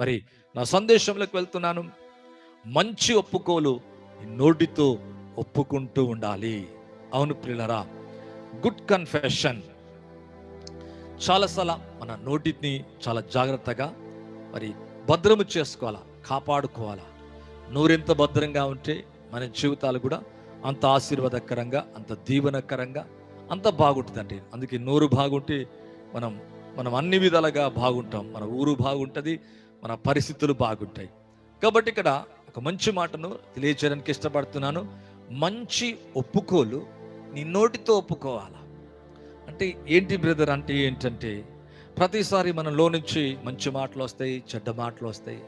మరి నా సందేశంలోకి వెళ్తున్నాను. మంచి ఒప్పుకోలు నోటితో ఒప్పుకుంటూ ఉండాలి. అవును ప్రియులరా గుడ్ కన్ఫెషన్ చాలాసార్లు మన నోటిని చాలా జాగ్రత్తగా మరి భద్రము చేసుకోవాలా కాపాడుకోవాలా. నోరెంత భద్రంగా ఉంటే మన జీవితాలు కూడా అంత ఆశీర్వాదకరంగా అంత దీవనకరంగా అంత బాగుంటుందండి. అందుకే నోరు బాగుంటే మనం మనం అన్ని విధాలుగా బాగుంటాం. మన ఊరు బాగుంటుంది మన పరిస్థితులు బాగుంటాయి. కాబట్టి ఇక్కడ ఒక మంచి మాటను తెలియజేయడానికి ఇష్టపడుతున్నాను. మంచి ఒప్పుకోలు నీ నోటితో ఒప్పుకోవాలా? అంటే ఏంటి బ్రదర్ అంటే ఏంటంటే ప్రతిసారి మనలో నుంచి మంచి మాటలు వస్తాయి చెడ్డ మాటలు వస్తాయి.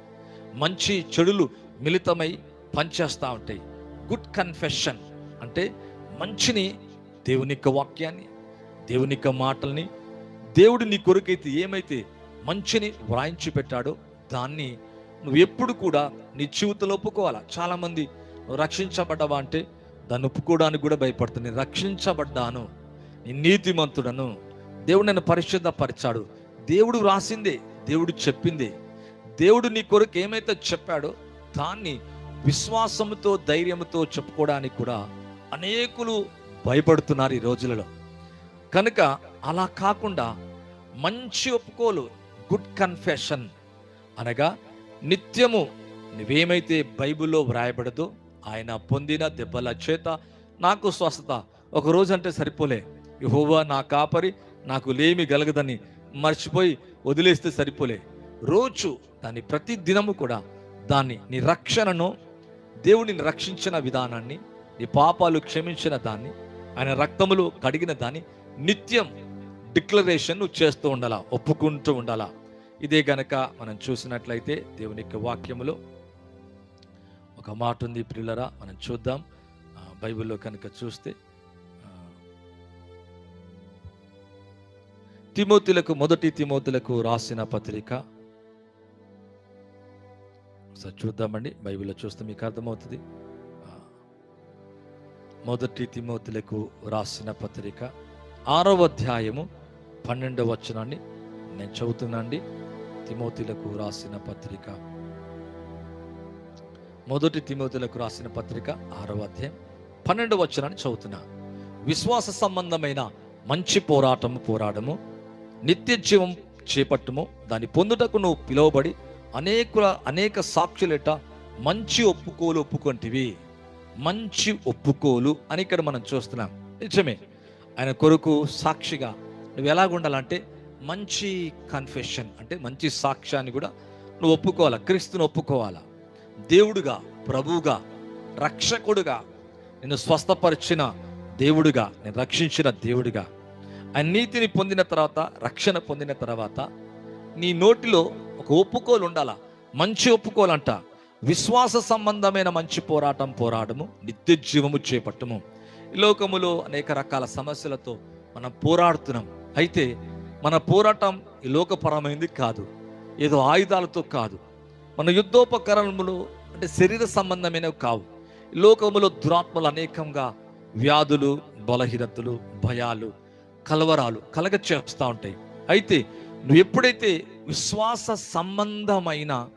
మంచి చెడులు మిళితమై పనిచేస్తూ ఉంటాయి. గుడ్ కన్ఫెషన్ అంటే మంచిని దేవుని యొక్క వాక్యాన్ని దేవుని యొక్క మాటల్ని దేవుడు నీ కొరకైతే ఏమైతే మంచిని వ్రాయించి పెట్టాడో దాన్ని నువ్వు ఎప్పుడు కూడా నీ జీవితంలో ఒప్పుకోవాలా? చాలామంది రక్షించబడ్డావా అంటే దాన్ని ఒప్పుకోవడానికి కూడా భయపడుతుంది నేను రక్షించబడ్డాను. నీ నీతిమంతుడను. దేవుడు నన్ను పరిశుద్ధపరిచాడు. దేవుడు రాసిందే దేవుడు చెప్పిందే. దేవుడు నీ కొరకు ఏమైతే చెప్పాడో దాన్ని విశ్వాసంతో ధైర్యంతో చెప్పుకోవడానికి కూడా అనేకులు భయపడుతున్నారు ఈ రోజులలో. కనుక అలా కాకుండా మంచి ఒప్పుకోలు గుడ్ కన్ఫెషన్ అనగా నిత్యము నువ్వేమైతే బైబిల్లో వ్రాయబడదో ఆయన పొందిన దెబ్బల చేత నాకు స్వస్థత. ఒక రోజు అంటే సరిపోలే. యహోవా నా కాపరి నాకు లేమి గలగదని మర్చిపోయి వదిలేస్తే సరిపోలే. రోజు దాన్ని ప్రతి దినము కూడా దాన్ని నీ రక్షణను దేవుడిని రక్షించిన విధానాన్ని నీ పాపాలు క్షమించిన దాన్ని ఆయన రక్తములు కడిగిన దాన్ని నిత్యం డిక్లరేషన్ నువ్వు చేస్తూ ఉండాలా ఒప్పుకుంటూ ఉండాలా. ఇదే గనక మనం చూసినట్లయితే దేవుని యొక్క వాక్యములో ఒక మాట ఉంది ప్రిల్లరా మనం చూద్దాం. బైబిల్లో కనుక చూస్తే తిమోతులకు మొదటి తిమోతులకు రాసిన పత్రిక. ఒకసారి చూద్దామండి బైబిల్లో చూస్తే మీకు అర్థమవుతుంది. మొదటి తిమోతులకు రాసిన పత్రిక ఆరవ అధ్యాయము పన్నెండవ వచనాన్ని నేను చదువుతున్నాండి. తిమోతిలకు రాసిన పత్రిక. మొదటి తిమోతులకు రాసిన పత్రిక ఆరవ అధ్యాయం పన్నెండు వచనాన్ని చదువుతున్నా. విశ్వాస సంబంధమైన మంచి పోరాటము పోరాడము నిత్య జీవం చేపట్టుము దాన్ని పొందుటకు నువ్వు పిలువబడి అనేకుల అనేక సాక్షులేట మంచి ఒప్పుకోలు ఒప్పుకొంటివి. మంచి ఒప్పుకోలు అని ఇక్కడ మనం చూస్తున్నాం. నిజమే. ఆయన కొరకు సాక్షిగా నువ్వు ఎలాగుండాలంటే మంచి కన్ఫెషన్ అంటే మంచి సాక్ష్యాన్ని కూడా నువ్వు ఒప్పుకోవాలా? క్రీస్తుని ఒప్పుకోవాలా? దేవుడుగా ప్రభువుగా రక్షకుడుగా నిన్ను స్వస్థపరిచిన దేవుడుగా నేను రక్షించిన దేవుడిగా. ఆ నీతిని పొందిన తర్వాత రక్షణ పొందిన తర్వాత నీ నోటిలో ఒక ఒప్పుకోలు ఉండాలా? మంచి ఒప్పుకోలంట. విశ్వాస సంబంధమైన మంచి పోరాటం పోరాడము నిత్య జీవము చేపట్టము. ఈ లోకములో అనేక రకాల సమస్యలతో మనం పోరాడుతున్నాం. అయితే మన పోరాటం ఈ లోకపరమైంది కాదు. ఏదో ఆయుధాలతో కాదు. మన యుద్ధోపకరణములు అంటే శరీర సంబంధమైనవి కావు. లోకములో దురాత్మలు అనేకంగా వ్యాధులు బలహీనతలు భయాలు కలవరాలు కలగ చేస్తూ ఉంటాయి. అయితే నువ్వు ఎప్పుడైతే విశ్వాస సంబంధమైన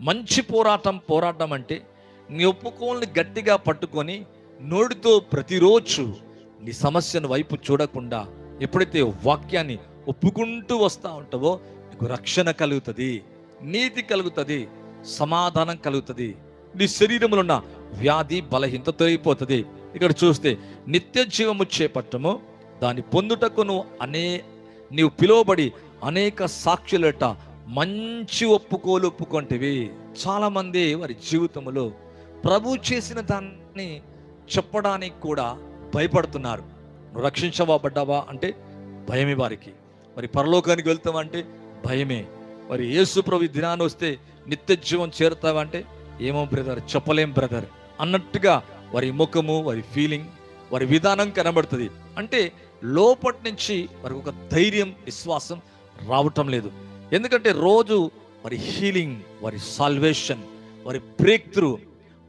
మంచి పోరాటం పోరాటం అంటే నీ ఒప్పుకోల్ని గట్టిగా పట్టుకొని నోటితో ప్రతిరోజు నీ సమస్యను వైపు చూడకుండా ఎప్పుడైతే వాక్యాన్ని ఒప్పుకుంటూ వస్తూ ఉంటావో నీకు రక్షణ కలుగుతుంది నీతి కలుగుతుంది సమాధానం కలుగుతుంది. నీ శరీరంలో ఉన్న వ్యాధి బలహీనత తొలగిపోతుంది. ఇక్కడ చూస్తే నిత్య జీవము చేపట్టము. దాన్ని పొందుటకు నువ్వు అనే నీవు పిలువబడి అనేక సాక్షులట మంచి ఒప్పుకోలు ఒప్పుకుంటేవి. చాలామంది వారి జీవితంలో ప్రభు చేసిన దాన్ని చెప్పడానికి కూడా భయపడుతున్నారు. నువ్వు రక్షించబడ్డావా అంటే భయమే వారికి. మరి పరలోకానికి వెళ్తామంటే భయమే. మరి యేసు ప్రభు దినాన్ని వస్తే నిత్య జీవం చేరుతామంటే ఏమో బ్రదర్? చెప్పలేం బ్రదర్. అన్నట్టుగా వారి ముఖము వారి ఫీలింగ్ వారి విధానం కనబడుతుంది. అంటే లోపటి నుంచి వారికి ఒక ధైర్యం విశ్వాసం రావటం లేదు. ఎందుకంటే రోజు వారి హీలింగ్ వారి సాల్వేషన్ వారి బ్రేక్ త్రూ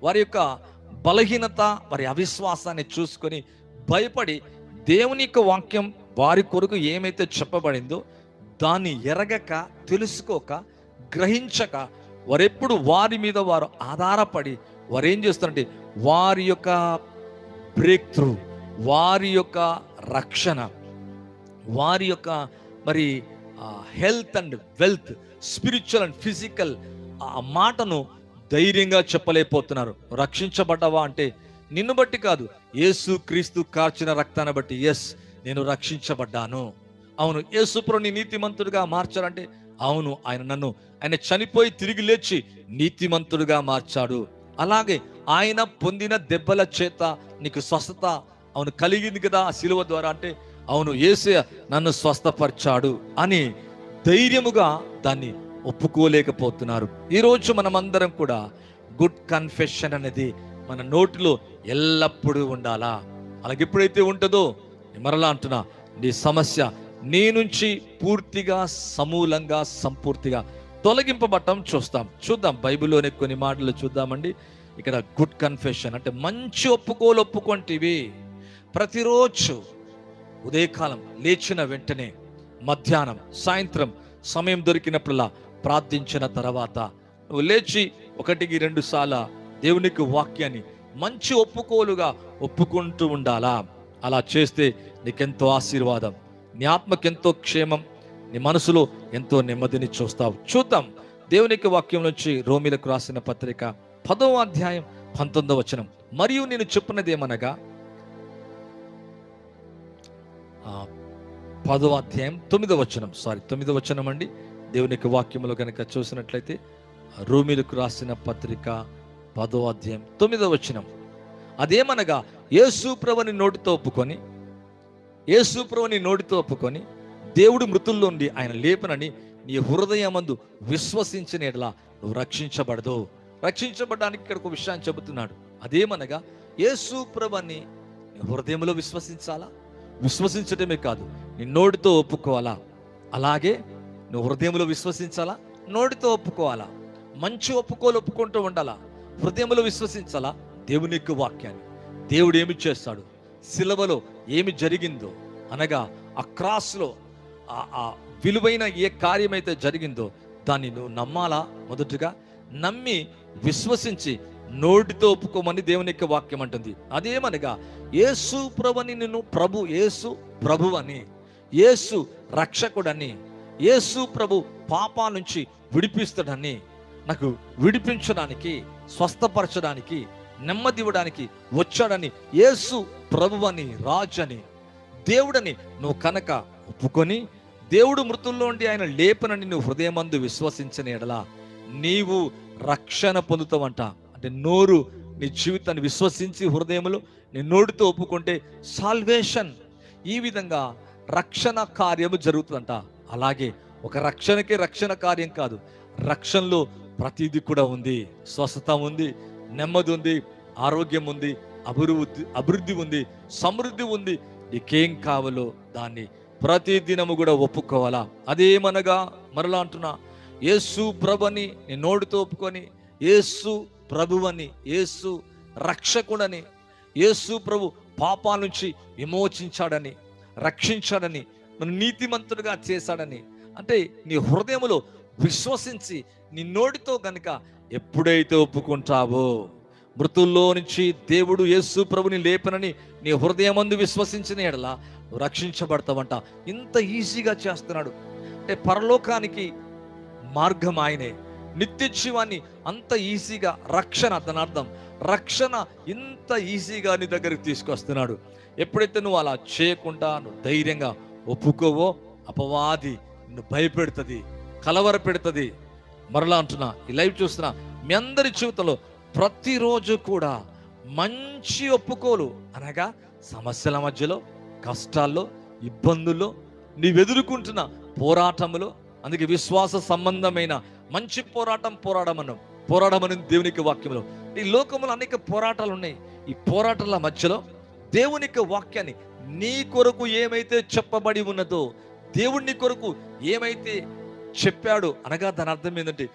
వారి యొక్క బలహీనత వారి అవిశ్వాసాన్ని చూసుకొని భయపడి దేవుని యొక్క వాక్యం వారి కొరకు ఏమైతే చెప్పబడిందో దాన్ని ఎరగక తెలుసుకోక గ్రహించక వారెప్పుడు వారి మీద వారు ఆధారపడి వారు ఏం చేస్తారంటే వారి యొక్క బ్రేక్ త్రూ వారి యొక్క రక్షణ వారి యొక్క మరి health and wealth spiritual and physical ఆ మాటను ధైర్యంగా చెప్పలేకపోతున్నారు. రక్షించబడ్డావా అంటే నిన్ను బట్టి కాదు. యేసు క్రీస్తు కార్చిన రక్తాన్ని బట్టి. ఎస్ నేను రక్షించబడ్డాను. అవును యేసుప్రుని నీతిమంతుడిగా మార్చారంటే అవును ఆయన నన్ను ఆయన చనిపోయి తిరిగి లేచి నీతిమంతుడిగా మార్చాడు. అలాగే ఆయన పొందిన దెబ్బల చేత నీకు స్వస్థత అవును కలిగింది కదా శిలువ ద్వారా అంటే అవును ఏసే నన్ను స్వస్థపరిచాడు అని ధైర్యముగా దాన్ని ఒప్పుకోలేకపోతున్నారు. ఈరోజు మనమందరం కూడా గుడ్ కన్ఫెషన్ అనేది మన నోటిలో ఎల్లప్పుడూ ఉండాలా? అలాగే ఎప్పుడైతే ఉంటుందో మరలా అంటున్నా నీ సమస్య నీ నుంచి పూర్తిగా సమూలంగా సంపూర్తిగా తొలగింపబట్టం చూస్తాం. చూద్దాం బైబిల్లోనే కొన్ని మాటలు చూద్దామండి. ఇక్కడ గుడ్ కన్ఫెషన్ అంటే మంచి ఒప్పుకోలు ఒప్పుకుంటేవి. ప్రతిరోజు ఉదయకాలం లేచిన వెంటనే మధ్యాహ్నం సాయంత్రం సమయం దొరికినప్పుడల్లా ప్రార్థించిన తర్వాత నువ్వు లేచి ఒకటికి రెండు సార్ల దేవునికి వాక్యాన్ని మంచి ఒప్పుకోలుగా ఒప్పుకుంటూ ఉండాలా? అలా చేస్తే నీకెంతో ఆశీర్వాదం నీ ఆత్మకెంతో క్షేమం నీ మనసులో ఎంతో నెమ్మదిని చూస్తావు. చూద్దాం దేవునికి వాక్యం నుంచి రోమిలకు రాసిన పత్రిక పదవ అధ్యాయం పంతొమ్మిదవ వచనం. మరియు నేను చెప్పినది ఏమనగా? పదవ అధ్యాయం తొమ్మిదవ వచనం. సారీ తొమ్మిదవ వచనం అండి. దేవునికి వాక్యములో కనుక చూసినట్లయితే రోమిలకు రాసిన పత్రిక పదో అధ్యాయం తొమ్మిదవ వచనం. అదేమనగా ఏసుప్రభుని నోటితో ఒప్పుకొని ఏసుప్రభుని నోటితో ఒప్పుకొని దేవుడు మృతుల్లో నుండి ఆయన లేపనని నీ హృదయమందు విశ్వసించిన ఎడలా నువ్వు రక్షించబడదు. రక్షించబడడానికి ఇక్కడ ఒక విషయాన్ని చెబుతున్నాడు. అదేమనగా యేసు ప్రభుని హృదయంలో విశ్వసించాలా? విశ్వసించటమే కాదు నీ నోటితో ఒప్పుకోవాలా? అలాగే నువ్వు హృదయంలో విశ్వసించాలా? నోటితో ఒప్పుకోవాలా? మంచి ఒప్పుకోలు ఒప్పుకుంటూ ఉండాలా? హృదయంలో విశ్వసించాలా? దేవుని యొక్క వాక్యాన్ని. దేవుడు ఏమి చేస్తాడు? సిలవలో ఏమి జరిగిందో అనగా ఆ క్రాస్లో ఆ విలువైన ఏ కార్యమైతే జరిగిందో దాన్ని నువ్వు నమ్మాలా మొదటగా? నమ్మి విశ్వసించి నోటితో ఒప్పుకోమని దేవుని యొక్క వాక్యం అంటుంది. అదేమనగా యేసు ప్రభుని నిన్ను ప్రభు యేసు ప్రభు అని యేసు రక్షకుడని యేసు ప్రభు పాపా నుంచి విడిపిస్తాడని నాకు విడిపించడానికి స్వస్థపరచడానికి నెమ్మది ఇవ్వడానికి వచ్చాడని యేసు ప్రభువని రాజని దేవుడని నువ్వు కనుక ఒప్పుకొని దేవుడు మృతుల్లో ఉండి ఆయన లేపనని నువ్వు హృదయమందు విశ్వసించిన ఎడలా నీవు రక్షణ పొందుతావంట. అంటే నోరు నీ జీవితాన్ని విశ్వసించి హృదయంలో నీ నోటితో ఒప్పుకుంటే సాల్వేషన్ ఈ విధంగా రక్షణ కార్యము జరుగుతుందంట. అలాగే ఒక రక్షణకే రక్షణ కార్యం కాదు రక్షణలో ప్రతిదీ కూడా ఉంది స్వస్థత ఉంది నెమ్మది ఉంది ఆరోగ్యం ఉంది అభివృద్ధి అభివృద్ధి ఉంది సమృద్ధి ఉంది నీకేం కావాలో దాన్ని ప్రతి దినము కూడా ఒప్పుకోవాలా? అదేమనగా మరలా అంటున్నా యేసు ప్రభుని నీ నోటితో ఒప్పుకొని యేసు ప్రభువని యేసు రక్షకుడని యేసు ప్రభు పాపాల నుంచి విమోచించాడని రక్షించాడని నన్ను నీతిమంతుడిగా చేశాడని అంటే నీ హృదయములో విశ్వసించి నీ నోటితో కనుక ఎప్పుడైతే ఒప్పుకుంటావో మృతుల్లో నుంచి దేవుడు యేసు ప్రభుని లేపనని నీ హృదయమందు విశ్వసించిన ఎడల రక్షించబడతావంట. ఇంత ఈజీగా చేస్తున్నాడు. అంటే పరలోకానికి మార్గం ఆయనే. నిత్య జీవాన్ని అంత ఈజీగా రక్షణ తన అర్థం రక్షణ ఇంత ఈజీగా నీ దగ్గరికి తీసుకొస్తున్నాడు. ఎప్పుడైతే నువ్వు అలా చేయకుండా నువ్వు ధైర్యంగా ఒప్పుకోవో అపవాది నిన్ను భయపెడుతుంది కలవర పెడుతుంది మరలా అంటున్నా ఈ లైవ్ చూస్తున్నా మీ అందరి జీవితంలో ప్రతిరోజు కూడా మంచి ఒప్పుకోలు అనగా సమస్యల మధ్యలో కష్టాల్లో ఇబ్బందుల్లో నీవెదుర్కొంటున్న పోరాటములో అందుకే విశ్వాస సంబంధమైన మంచి పోరాటం పోరాడమను పోరాడమని దేవునికి వాక్యంలో ఈ లోకంలో అనేక పోరాటాలు ఉన్నాయి. ఈ పోరాటాల మధ్యలో దేవుని వాక్యాన్ని నీ కొరకు ఏమైతే చెప్పబడి ఉన్నదో దేవుణ్ణి కొరకు ఏమైతే చెప్పాడు అనగా దాని అర్థం ఏంటంటే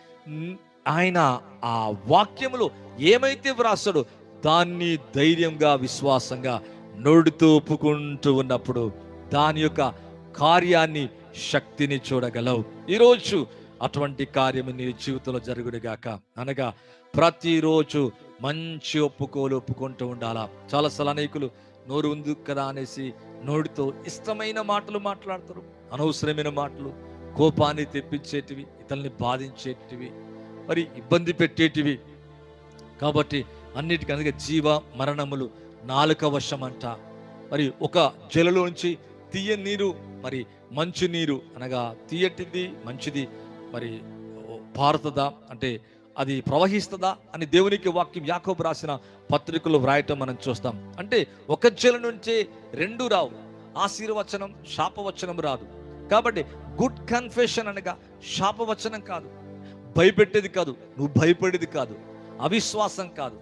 ఆయన ఆ వాక్యములో ఏమైతే వ్రాస్తాడో దాన్ని ధైర్యంగా విశ్వాసంగా నోడుతూ ఒప్పుకుంటూ ఉన్నప్పుడు దాని యొక్క కార్యాన్ని శక్తిని చూడగలవు. ఈరోజు అటువంటి కార్యము నీ జీవితంలో జరుగుడుగాక అనగా ప్రతిరోజు మంచి ఒప్పుకోలు ఒప్పుకుంటూ ఉండాలా. చాలా అనేకులు నోరు ఉంది కదా అనేసి నోటితో ఇష్టమైన మాటలు మాట్లాడతారు. అనవసరమైన మాటలు కోపాన్ని తెప్పించేటివి ఇతరుల్ని బాధించేటివి మరి ఇబ్బంది పెట్టేటివి. కాబట్టి అన్నిటికీ అందుకే జీవ మరణములు నాలుక వశం అంట మరి ఒక జలలోంచి తీయ నీరు మరి మంచి నీరు అనగా తీయటిది మంచిది మరి పారుతుందా? అంటే అది ప్రవహిస్తుందా? అని దేవునికి వాక్యం యాకోబు రాసిన పత్రికలు వ్రాయటం మనం చూస్తాం. అంటే ఒక జల నుంచే రెండు రావు. ఆశీర్వచనం శాపవచనం రాదు. కాబట్టి గుడ్ కన్ఫెషన్ అనగా శాపవచనం కాదు. భయపెట్టేది కాదు. నువ్వు భయపడేది కాదు. అవిశ్వాసం కాదు.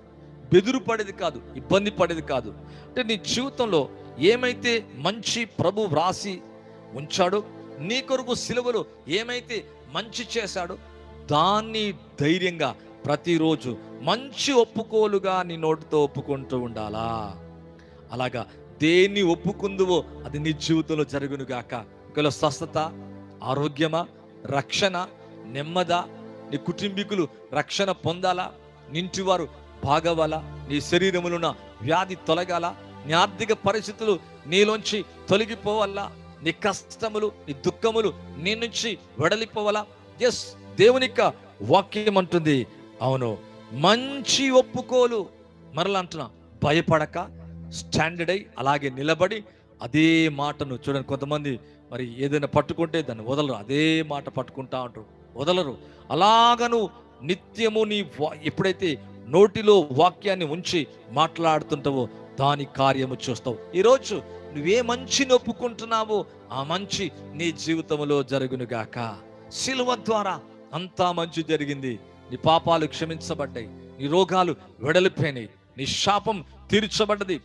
బెదురు పడేది కాదు. ఇబ్బంది పడేది కాదు. అంటే నీ జీవితంలో ఏమైతే మంచి ప్రభు వ్రాసి ఉంచాడో నీ కొరకు సిలువలో ఏమైతే మంచి చేశాడో దాన్ని ధైర్యంగా ప్రతిరోజు మంచి ఒప్పుకోలుగా నీ నోటితో ఒప్పుకుంటూ ఉండాలా? అలాగా దేన్ని ఒప్పుకుందువో అది నీ జీవితంలో జరుగునుగాక. గాక ఒకవేళ స్వస్థత ఆరోగ్యమా రక్షణ నెమ్మద నీ కుటుంబీకులు రక్షణ పొందాలా? నింటివారు బాగవాలా నీ శరీరములున్న వ్యాధి తొలగాల? నీ ఆర్థిక పరిస్థితులు నీలోంచి తొలగిపోవాలా? నీ కష్టములు నీ దుఃఖములు నీ నుంచి వెడలిపోవాలా? ఎస్ దేవుని యొక్క వాక్యం అంటుంది. అవును మంచి ఒప్పుకోలు. మరలా అంటున్నా భయపడక స్టాండర్డ్ అయి అలాగే నిలబడి అదే మాటను చూడండి కొంతమంది మరి ఏదైనా పట్టుకుంటే దాన్ని వదలరు. అదే మాట పట్టుకుంటా ఉంటారు వదలరు. అలాగను నిత్యము నీ ఎప్పుడైతే నోటిలో వాక్యాన్ని ఉంచి మాట్లాడుతుంటావో దాని కార్యము చూస్తావు. ఈరోజు నువ్వే మంచిని ఒప్పుకుంటున్నావో ఆ మంచి నీ జీవితంలో జరుగునుగాక శిలువ ద్వారా అంతా మంచి జరిగింది. నీ పాపాలు క్షమించబడ్డాయి. నీ రోగాలు వెడలిపోయినాయి. నీ శాపం తీర్చబడ్డది.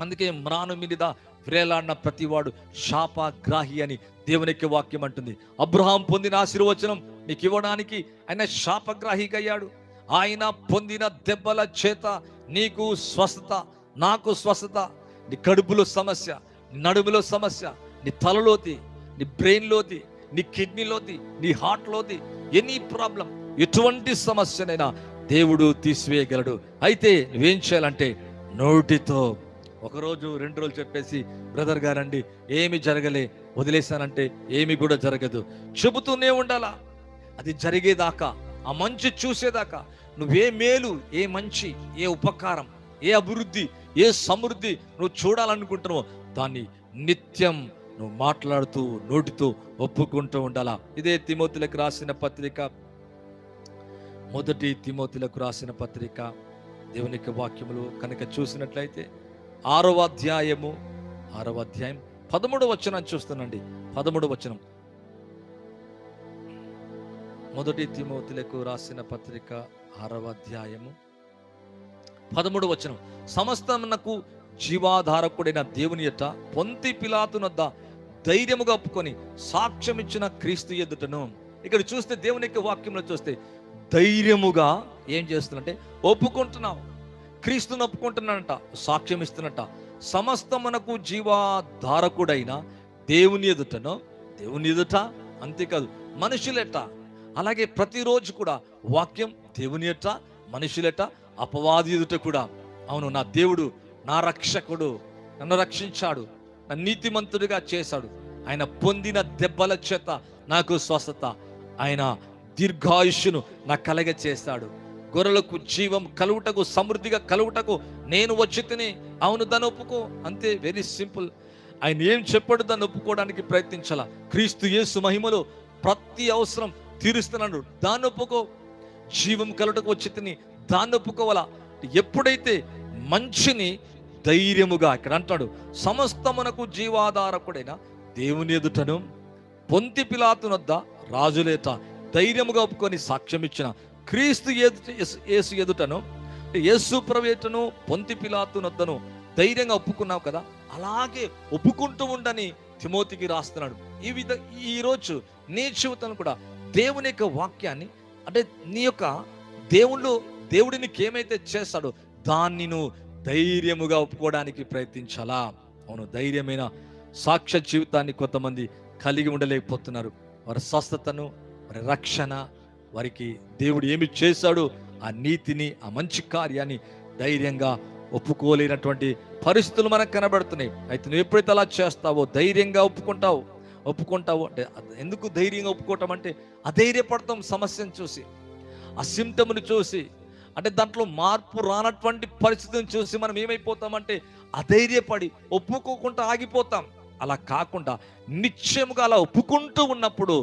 అందుకే మ్రాను మీద వ్రేలాడిన ప్రతివాడు శాపగ్రాహి అని దేవునికి వాక్యం అంటుంది. అబ్రహాం పొందిన ఆశీర్వచనం నీకు ఇవ్వడానికి ఆయన శాపగ్రాహిగా అయ్యాడు ఆయన పొందిన దెబ్బల చేత నీకు స్వస్థత నాకు స్వస్థత నీ కడుపులో సమస్య నీ నడుములో సమస్య నీ తలలోతి నీ బ్రెయిన్లోతి నీ కిడ్నీలోది నీ హార్ట్లోది ఎనీ ప్రాబ్లం ఎటువంటి సమస్యనైనా దేవుడు తీసివేయగలడు. అయితే నువ్వేం చేయాలంటే నోటితో ఒకరోజు రెండు రోజులు చెప్పేసి బ్రదర్ గారండి ఏమి జరగలే వదిలేశానంటే ఏమి కూడా జరగదు. చెబుతూనే ఉండాలా? అది జరిగేదాకా ఆ మంచి చూసేదాకా. నువ్వే మేలు ఏ మంచి ఏ ఉపకారం ఏ అభివృద్ధి ఏ సమృద్ధి నువ్వు చూడాలనుకుంటున్నావో దాన్ని నిత్యం నువ్వు మాట్లాడుతూ నోటితో ఒప్పుకుంటూ ఉండాలా? ఇదే తిమోతులకు రాసిన పత్రిక. మొదటి తిమోతులకు రాసిన పత్రిక. దేవుని వాక్యములు కనుక చూసినట్లయితే ఆరవ అధ్యాయము ఆరవ అధ్యాయం పదమూడు వచనం చూస్తానండి పదమూడు వచనం. మొదటి తిమోతులకు రాసిన పత్రిక ఆరవ అధ్యాయము పదమూడు వచనం. సమస్తమునకు జీవాధారకుడైన దేవుని యొక్క పొంతి పిలాతునొద్ద ధైర్యముగా ఒప్పుకొని సాక్ష్యం ఇచ్చిన క్రీస్తు ఎదుటను. ఇక్కడ చూస్తే దేవుని యొక్క వాక్యంలో చూస్తే ధైర్యముగా ఏం చేస్తున్నంటే ఒప్పుకుంటున్నావు. క్రీస్తుని ఒప్పుకుంటున్నానంట సాక్ష్యం ఇస్తున్నట్ట సమస్తమునకు జీవాధారకుడైన దేవుని ఎదుటను దేవుని ఎదుట అంతేకాదు మనుషులెట. అలాగే ప్రతిరోజు కూడా వాక్యం దేవుని ఎట మనుషులెట్ట అపవాది ఎదుట కూడా. అవును నా దేవుడు నా రక్షకుడు నన్ను రక్షించాడు నన్ను నీతిమంతుడిగా చేశాడు. ఆయన పొందిన దెబ్బల చేత నాకు స్వస్థత. ఆయన దీర్ఘాయుష్యును నా కలగ చేస్తాడు గొర్రెలకు జీవం కలుగుటకు సమృద్ధిగా కలుగుటకు నేను వచ్చి తిని అవును దాన్ని ఒప్పుకో. అంతే వెరీ సింపుల్ ఆయన ఏం చెప్పాడు దాన్ని ఒప్పుకోవడానికి ప్రయత్నించాల. క్రీస్తు యేసు మహిమలో ప్రతి అవసరం తీరుస్తున్నాడు. దాన్ని ఒప్పుకో. జీవం కలుటకు వచ్చి తిని దాన్ని ఒప్పుకోవాలా? ఎప్పుడైతే మంచిని ధైర్యముగా ఇక్కడ అంటాడు సమస్తమునకు జీవాధారకుడైన దేవుని ఎదుటను పొంతి పిలాతునొద్ద రాజులేట ధైర్యముగా ఒప్పుకొని సాక్ష్యం ఇచ్చిన క్రీస్తు ఎదుట యేసు- ఎదుటను యేసు ప్రవేటను పొంతి పిలాతునొద్దను ధైర్యంగా ఒప్పుకున్నావు కదా? అలాగే ఒప్పుకుంటూ ఉండని తిమోతికి రాస్తున్నాడు. ఈ విధ ఈరోజు నీ జీవితంలో కూడా దేవుని యొక్క వాక్యాన్ని అంటే నీ యొక్క దేవుళ్ళు దేవుడు నీకు ఏమైతే చేస్తాడో దాన్ని నువ్వు ధైర్యముగా ఒప్పుకోవడానికి ప్రయత్నించాలా? అవును ధైర్యమైన సాక్ష్య జీవితాన్ని కొంతమంది కలిగి ఉండలేకపోతున్నారు. వారి స్వస్థతను వారి రక్షణ వారికి దేవుడు ఏమి చేశాడు? ఆ నీతిని ఆ మంచి కార్యాన్ని ధైర్యంగా ఒప్పుకోలేనటువంటి పరిస్థితులు మనకు కనబడుతున్నాయి. అయితే నువ్వు ఎప్పుడైతే అలా చేస్తావో ధైర్యంగా ఒప్పుకుంటావు? ఒప్పుకుంటావు అంటే ఎందుకు ధైర్యంగా ఒప్పుకోవటం అంటే అధైర్యపడతాం సమస్యను చూసి ఆ సిమ్టమ్ని చూసి. అంటే దాంట్లో మార్పు రానటువంటి పరిస్థితిని చూసి మనం ఏమైపోతామంటే అధైర్యపడి ఒప్పుకోకుండా ఆగిపోతాం. అలా కాకుండా నిశ్చయముగా అలా ఒప్పుకుంటూ ఉన్నప్పుడు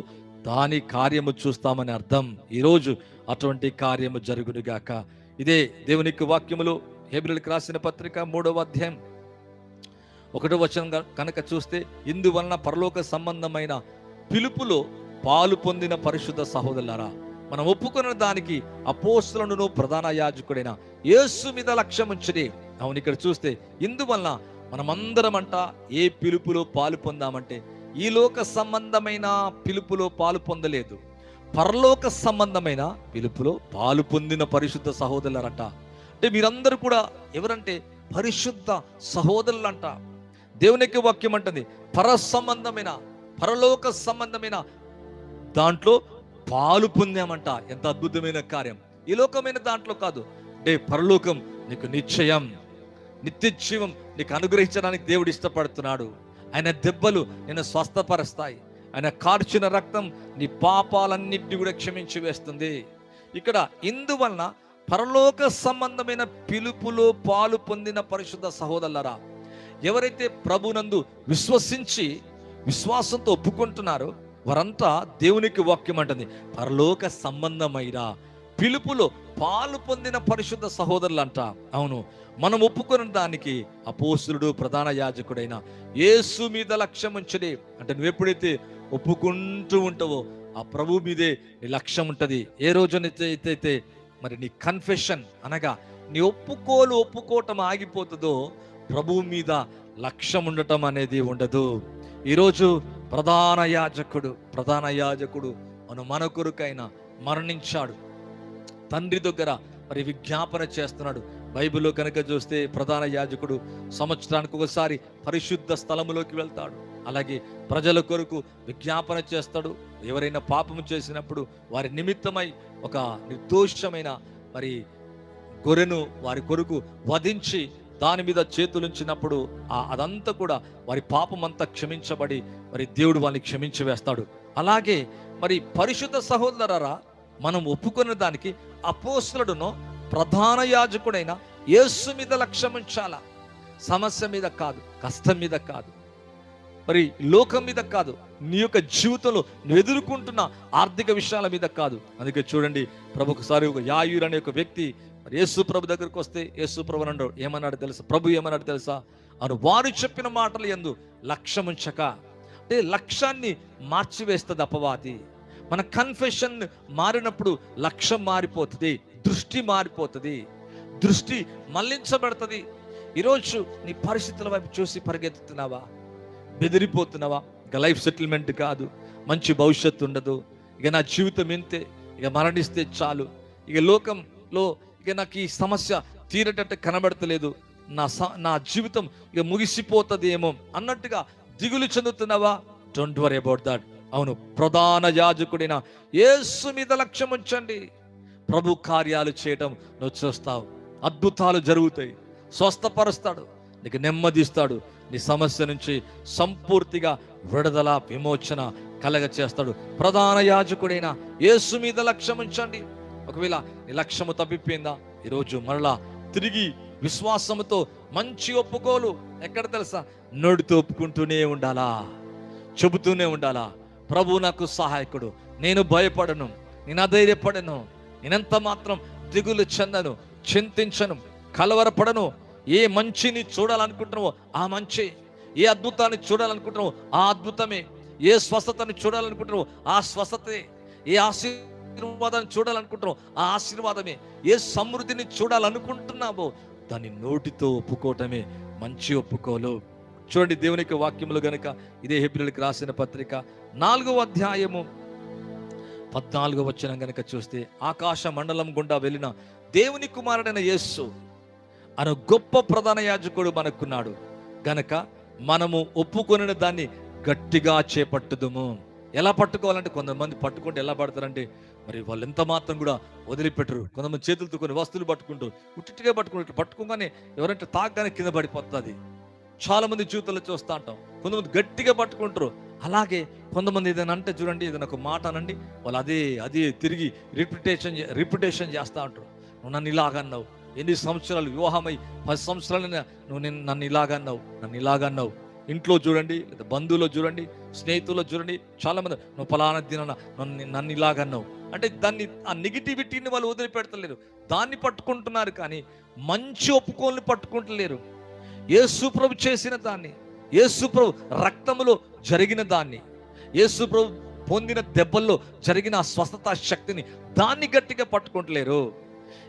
దాని కార్యము చూస్తామని అర్థం. ఈరోజు అటువంటి కార్యము జరుగునుగాక ఇదే దేవునికి వాక్యములు హేబ్రిల్కి రాసిన పత్రిక మూడవ అధ్యాయం. ఒకటో వచనం కనుక చూస్తే ఇందువలన పరలోక సంబంధమైన పిలుపులో పాలు పొందిన పరిశుద్ధ సహోదరులారా మనం ఒప్పుకున్న దానికి అపోస్తులను ప్రధాన యాజకుడైన యేసు మీద లక్ష్యం ఉంచుడి అవును ఇక్కడ చూస్తే ఇందువలన మనమందరం అంట ఏ పిలుపులో పాలు పొందామంటే ఈ లోక సంబంధమైన పిలుపులో పాలు పొందలేదు. పరలోక సంబంధమైన పిలుపులో పాలు పొందిన పరిశుద్ధ సహోదరులంట అంటే మీరందరూ కూడా ఎవరంటే పరిశుద్ధ సహోదరులంట. దేవునికి వాక్యం అంటుంది పర సంబంధమైన పరలోక సంబంధమైన దాంట్లో పాలు పొందామంట. ఎంత అద్భుతమైన కార్యం. ఈ లోకమైన దాంట్లో కాదు. అంటే పరలోకం నీకు నిశ్చయం. నిత్య జీవం నీకు అనుగ్రహించడానికి దేవుడు ఇష్టపడుతున్నాడు. ఆయన దెబ్బలు నేను స్వస్థపరుస్తాయి. ఆయన కార్చిన రక్తం నీ పాపాలన్నింటినీ కూడా క్షమించి వేస్తుంది. ఇక్కడ ఇందువలన పరలోక సంబంధమైన పిలుపులో పాలు పొందిన పరిశుద్ధ సహోదరులరా ఎవరైతే ప్రభునందు విశ్వసించి విశ్వాసంతో ఒప్పుకుంటున్నారో వారంతా దేవునికి వాక్యం అంటుంది. పరలోక సంబంధమైన పిలుపులో పాలు పొందిన పరిశుద్ధ సహోదరులు అంట అవును మనం ఒప్పుకున్న దానికి అపోసులుడు ప్రధాన యాజకుడైన యేసు మీద లక్ష్యం ఉంచడే. అంటే నువ్వు ఎప్పుడైతే ఒప్పుకుంటూ ఉంటావో ఆ ప్రభు మీదే నీ లక్ష్యం ఉంటుంది. ఏ రోజునైతే అయితే మరి నీ కన్ఫెషన్ అనగా నీ ఒప్పుకోలు ఒప్పుకోవటం ఆగిపోతుందో ప్రభువు మీద లక్ష్యం ఉండటం అనేది ఉండదు. ఈరోజు ప్రధాన యాజకుడు ప్రధాన యాజకుడు మన మన కొరకైనా మరణించాడు. తండ్రి దగ్గర మరి విజ్ఞాపన చేస్తున్నాడు. బైబిల్లో కనుక చూస్తే ప్రధాన యాజకుడు సంవత్సరానికి ఒకసారి పరిశుద్ధ స్థలములోకి వెళ్తాడు. అలాగే ప్రజల కొరకు విజ్ఞాపన చేస్తాడు. ఎవరైనా పాపము చేసినప్పుడు వారి నిమిత్తమై ఒక నిర్దోషమైన మరి గొర్రెను వారి కొరకు వధించి దాని మీద చేతులుంచినప్పుడు ఆ అదంతా కూడా వారి పాపం అంతా క్షమించబడి మరి దేవుడు వాళ్ళని క్షమించి వేస్తాడు. అలాగే మరి పరిశుద్ధ సహోదరరా మనం ఒప్పుకున్న దానికి అపోస్తులను ప్రధాన యాజకుడైన యేసు మీద లక్ష్యం ఉంచాల? సమస్య మీద కాదు కష్టం మీద కాదు. మరి లోకం మీద కాదు నీ యొక్క జీవితంలో నువ్వు ఎదుర్కొంటున్న ఆర్థిక విషయాల మీద కాదు. అందుకే చూడండి ప్రభు ఒకసారి ఒక యాయూర్ అనే ఒక వ్యక్తి మరి యేసు ప్రభు దగ్గరకు వస్తే యేసు ప్రభు అన్నాడు ఏమన్నాడు తెలుసా? ప్రభు ఏమన్నాడు తెలుసా? అని వారు చెప్పిన మాటలు ఎందు లక్ష్యముంచక అంటే లక్ష్యాన్ని మార్చివేస్తుంది అపవాది. మన కన్ఫెషన్ మారినప్పుడు లక్ష్యం మారిపోతుంది దృష్టి మారిపోతుంది. దృష్టి మళ్ళించబడుతుంది. ఈరోజు నీ పరిస్థితుల వైపు చూసి పరిగెత్తుతున్నావా? బెదిరిపోతున్నావా? ఇక లైఫ్ సెటిల్మెంట్ కాదు మంచి భవిష్యత్తు ఉండదు. ఇక నా జీవితం ఇంతే ఇక మరణిస్తే చాలు. ఇక లోకంలో ఇక నాకు ఈ సమస్య తీరేటట్టు కనబడతలేదు. నా స- నా జీవితం ఇక ముగిసిపోతుంది ఏమో అన్నట్టుగా దిగులు చెందుతున్నావా? డోంట్ వరీ అబౌట్ దట్ అవును ప్రధాన యాజకుడైన యేసు మీద లక్ష్యం ఉంచండి. ప్రభు కార్యాలు చేయటం నువ్వు చూస్తావు. అద్భుతాలు జరుగుతాయి. స్వస్థపరుస్తాడు. నీకు నెమ్మదిస్తాడు. నీ సమస్య నుంచి సంపూర్తిగా విడుదల విమోచన కలగ చేస్తాడు ప్రధాన యాజకుడైన యేసు మీద లక్ష్యం ఉంచండి. ఒకవేళ నీ లక్ష్యము తప్పిపోయిందా ఈరోజు మరలా తిరిగి విశ్వాసముతో మంచి ఒప్పుకోలు. ఎక్కడ తెలుసా? నోడితో ఒప్పుకుంటూనే ఉండాలా? చెబుతూనే ఉండాలా? ప్రభు నాకు సహాయకుడు. నేను భయపడను నేను అధైర్యపడను నేనెంత మాత్రం దిగులు చెందను చింతించను కలవరపడను. ఏ మంచిని చూడాలనుకుంటున్నావో ఆ మంచి ఏ అద్భుతాన్ని చూడాలనుకుంటున్నావో ఆ అద్భుతమే. ఏ స్వస్థతని చూడాలనుకుంటున్నావో ఆ స్వస్థతే. ఏ ఆశీర్వాదాన్ని చూడాలనుకుంటున్నావు ఆ ఆశీర్వాదమే. ఏ సమృద్ధిని చూడాలనుకుంటున్నావో దాన్ని నోటితో ఒప్పుకోవటమే. మంచి ఒప్పుకోలు. చూడండి దేవునికి వాక్యములు గనుక. ఇదే హెబ్రిల్కి రాసిన పత్రిక. నాలుగవ అధ్యాయము. పద్నాలుగో వచ్చిన గనుక చూస్తే ఆకాశ మండలం గుండా వెళ్ళిన దేవుని కుమారుడైన యేస్సు అను గొప్ప ప్రధాన యాజకుడు మనకున్నాడు. గనక మనము ఒప్పుకొనిన దాన్ని గట్టిగా చేపట్టుదుము. ఎలా పట్టుకోవాలంటే కొంతమంది పట్టుకుంటే ఎలా పడతారంటే మరి వాళ్ళు ఎంత మాత్రం కూడా వదిలిపెట్టరు. కొంతమంది చేతులతో కొన్ని వస్తువులు పట్టుకుంటారు ఉట్టిగా పట్టుకుంటారు పట్టుకోగానే ఎవరంటే తాగ్గానే కింద పడిపోతుంది. చాలా మంది జీవితంలో చూస్తూ ఉంటాం. కొంతమంది గట్టిగా పట్టుకుంటారు. అలాగే కొంతమంది ఏదైనా అంటే చూడండి ఏదైనా ఒక మాట అనండి వాళ్ళు అదే అదే తిరిగి రిపిటేషన్ రిపిటేషన్ చేస్తూ ఉంటారు. నువ్వు నన్ను ఇలాగన్నావు ఎన్ని సంవత్సరాలు వివాహమై పది సంవత్సరాలు నువ్వు నేను నన్ను ఇలాగన్నావు నన్ను ఇలాగన్నావు ఇంట్లో చూడండి లేదా బంధువులో చూడండి స్నేహితుల్లో చూడండి చాలా మంది నువ్వు పలానా దిన నన్ను నన్ను ఇలాగన్నావు అంటే దాన్ని ఆ నెగిటివిటీని వాళ్ళు వదిలిపెడతలేరు. దాన్ని పట్టుకుంటున్నారు కానీ మంచి ఒప్పుకోల్ని పట్టుకుంటలేరు. యేసుప్రభు చేసిన దాన్ని యేసుప్రభు రక్తములో జరిగిన దాన్ని యేసుప్రభు పొందిన దెబ్బల్లో జరిగిన ఆ స్వస్థత శక్తిని దాన్ని గట్టిగా పట్టుకుంటలేరు.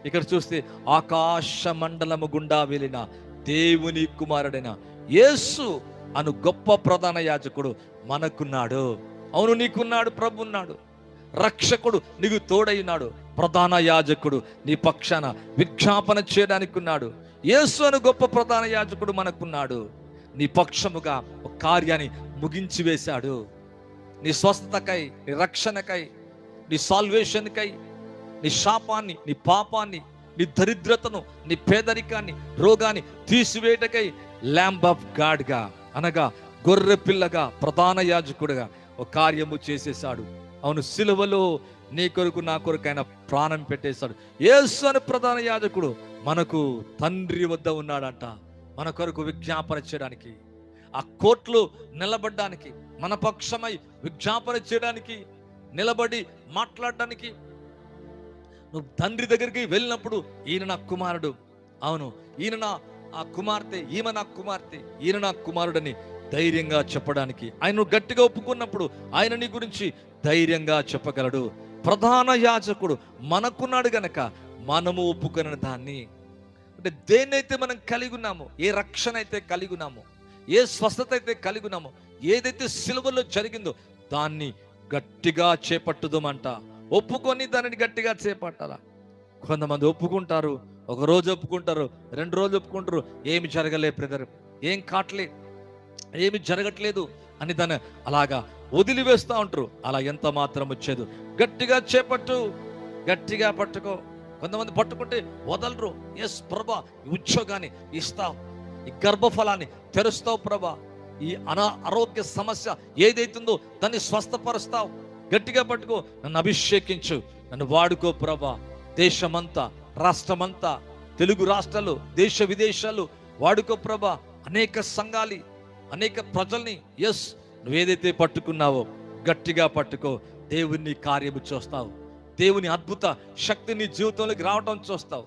ఇక్కడ చూస్తే ఆకాశ మండలము గుండా వెళ్ళిన దేవుని కుమారుడైన యేసు అను గొప్ప ప్రధాన యాజకుడు మనకున్నాడు. అవును నీకున్నాడు ప్రభు ఉన్నాడు రక్షకుడు నీకు తోడైనాడు ప్రధాన యాజకుడు నీ పక్షాన విజ్ఞాపన చేయడానికి ఉన్నాడు యేసు అను గొప్ప ప్రధాన యాజకుడు మనకున్నాడు. నీ పక్షముగా ఒక కార్యాన్ని ముగించి వేశాడు నీ స్వస్థతకై నీ రక్షణకై నీ సాల్వేషన్కై నీ శాపాన్ని నీ పాపాన్ని నీ దరిద్రతను నీ పేదరికాన్ని రోగాన్ని తీసివేయటకై ల్యాంబ్ ఆఫ్ గాడ్గా అనగా గొర్రె పిల్లగా ప్రధాన యాజకుడుగా ఒక కార్యము చేసేసాడు అవును సిలువలో నీ కొరకు నా కొరకు ఆయన ప్రాణం పెట్టేశాడు. యేసు అని ప్రధాన యాజకుడు. మనకు తండ్రి వద్ద ఉన్నాడంట. మన కొరకు విజ్ఞాపన చేయడానికి ఆ కోట్లు నిలబడడానికి మన పక్షమై విజ్ఞాపన చేయడానికి నిలబడి మాట్లాడడానికి. నువ్వు తండ్రి దగ్గరికి వెళ్ళినప్పుడు ఈయన నా కుమారుడు. అవును ఈయన నా ఆ కుమార్తె ఈమె నా కుమార్తె ఈయన నా కుమారుడని ధైర్యంగా చెప్పడానికి. ఆయన గట్టిగా ఒప్పుకున్నప్పుడు ఆయన నీ గురించి ధైర్యంగా చెప్పగలడు. ప్రధాన యాజకుడు మనకున్నాడు గనక మనము ఒప్పుకున్న దాన్ని. అంటే దేన్నైతే మనం కలిగి ఉన్నామో ఏ రక్షణ అయితే కలిగి ఉన్నామో ఏ స్వస్థత అయితే కలిగి ఉన్నామో ఏదైతే సిలువలో జరిగిందో దాన్ని గట్టిగా చేపట్టుదామంట. ఒప్పుకొని దానిని గట్టిగా చేపట్టాలా? కొంతమంది ఒప్పుకుంటారు ఒక రోజు ఒప్పుకుంటారు రెండు రోజులు ఒప్పుకుంటారు ఏమి జరగలే బ్రదర్ ఏం కాట్లే ఏమి జరగట్లేదు అని దాన్ని అలాగా వదిలివేస్తూ ఉంటారు. అలా ఎంత మాత్రం వచ్చేది. గట్టిగా చేపట్టు గట్టిగా పట్టుకో. కొంతమంది పట్టుకుంటే వదలరు. ఎస్ ప్రభా ఈ ఉద్యోగాన్ని ఇస్తావు ఈ గర్భఫలాన్ని తెరుస్తావు ప్రభా. ఈ అనా ఆరోగ్య సమస్య ఏదైతుందో దాన్ని స్వస్థపరుస్తావు. గట్టిగా పట్టుకో నన్ను అభిషేకించు నన్ను వాడుకో ప్రభా. దేశమంతా రాష్ట్రమంతా తెలుగు రాష్ట్రాలు దేశ విదేశాలు వాడుకో ప్రభా. అనేక సంఘాలి అనేక ప్రజల్ని ఎస్ నువ్వేదైతే పట్టుకున్నావో గట్టిగా పట్టుకో దేవుణ్ణి కార్యము చూస్తావు. దేవుని అద్భుత శక్తిని జీవితంలోకి రావటం చూస్తావు.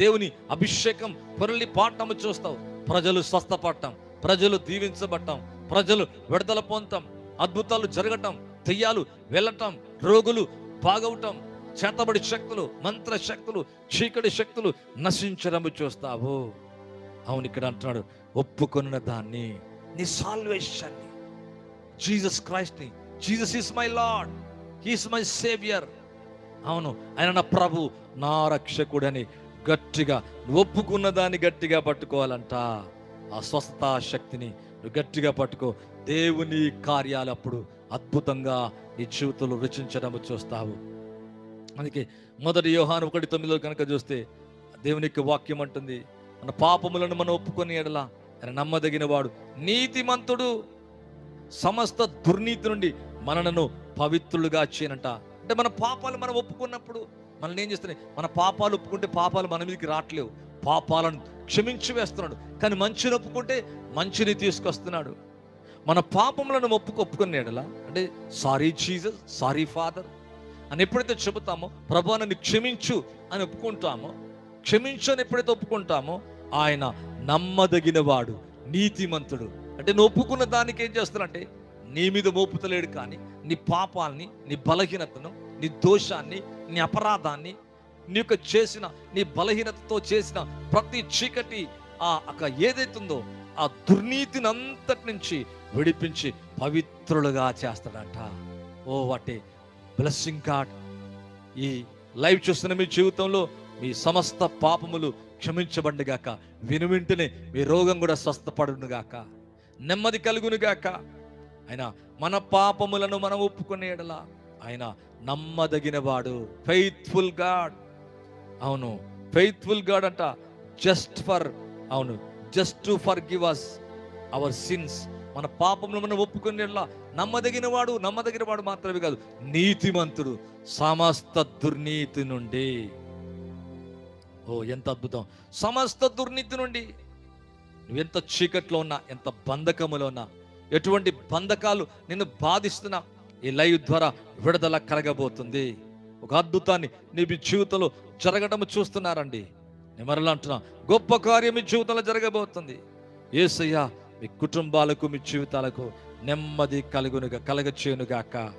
దేవుని అభిషేకం పొరలి పాడటం చూస్తావు. ప్రజలు స్వస్థపడటం ప్రజలు దీవించబడటం ప్రజలు విడుదల పొందటం అద్భుతాలు జరగటం దెయ్యాలు వెళ్ళటం రోగులు బాగవటం చేతబడి శక్తులు మంత్ర శక్తులు చీకటి శక్తులు నశించడం చూస్తావు. అవును ఇక్కడ అంటున్నాడు ఒప్పుకొన్న దాన్ని నీ salvation Jesus క్రైస్ట్ని Jesus is my lord he's my saviour అవును. ఆయన నా ప్రభు నా రక్షకుడని గట్టిగా నువ్వు ఒప్పుకున్న దాన్ని గట్టిగా పట్టుకోవాలంట. ఆ శక్తిని నువ్వు గట్టిగా పట్టుకో. దేవుని కార్యాలు అప్పుడు అద్భుతంగా నీ జీవితంలో రుచించడం చూస్తావు. అందుకే మొదటి యోహాను ఒకటి తొమ్మిదిలో కనుక చూస్తే దేవునికి వాక్యం అంటుంది మన పాపములను మనం ఒప్పుకొని ఎడలా? ఆయన నమ్మదగిన వాడు నీతిమంతుడు సమస్త దుర్నీతి నుండి మనలను పవిత్రులుగా చేయనంట. అంటే మన పాపాలు మనం ఒప్పుకున్నప్పుడు మనల్ని ఏం చేస్తున్నాయి? మన పాపాలు ఒప్పుకుంటే పాపాలు మన మీదకి రావట్లేవు. పాపాలను క్షమించి వేస్తున్నాడు. కానీ మంచిని ఒప్పుకుంటే మంచిని తీసుకొస్తున్నాడు. మన పాపములను ఒప్పుకు ఒప్పుకునేడలా అంటే సారీ జీసస్ సారీ ఫాదర్ అని ఎప్పుడైతే చెబుతామో ప్రభు నన్ను క్షమించు అని ఒప్పుకుంటామో క్షమించు అని ఎప్పుడైతే ఒప్పుకుంటామో ఆయన నమ్మదగిన వాడు నీతిమంతుడు. అంటే నువ్వు ఒప్పుకున్న దానికి ఏం చేస్తున్నాడంటే నీ మీద మోపుతలేడు కానీ నీ పాపాల్ని నీ బలహీనతను నీ దోషాన్ని నీ అపరాధాన్ని నీ యొక్క చేసిన నీ బలహీనతతో చేసిన ప్రతి చీకటి ఆ అక్క ఏదైతుందో ఆ దుర్నీతిని అంతటి నుంచి విడిపించి పవిత్రులుగా చేస్తాడంట. ఓ వాటి బ్లెస్సింగ్ గాడ్. ఈ లైవ్ చూస్తున్న మీ జీవితంలో మీ సమస్త పాపములు ఆయన మన పాపములను మనం ఒప్పుకునే ఎడలా ఆయన నమ్మదగినవాడు ఫెయిత్ఫుల్ గాడ్ అవును ఫెయిత్ఫుల్ గాడ్ అంట జస్ట్ ఫర్ అవును just to forgive us our sins మన పాపములు మనం ఒప్పుకునేలా నమ్మదగిన వాడు నమ్మదగిన వాడు మాత్రమే కాదు నీతిమంతుడు సమస్త దుర్నీతి నుండి. ఓ ఎంత అద్భుతం. సమస్త దుర్నీతి నుండి నువ్వెంత చీకట్లో ఉన్నా ఎంత బంధకములో ఉన్నా ఎటువంటి బంధకాలు నిన్ను బాధిస్తున్నా ఈ లైవ్ ద్వారా విడుదల కలగబోతుంది. ఒక అద్భుతాన్ని నీ మీ జీవితంలో జరగడం చూస్తున్నారండి. నేను మరలా అంటున్నా గొప్ప కార్యం మీ జీవితంలో జరగబోతుంది. ఏసయ్య మీ కుటుంబాలకు మీ జీవితాలకు నెమ్మది కలుగునుగా కలగచేయునుగాక.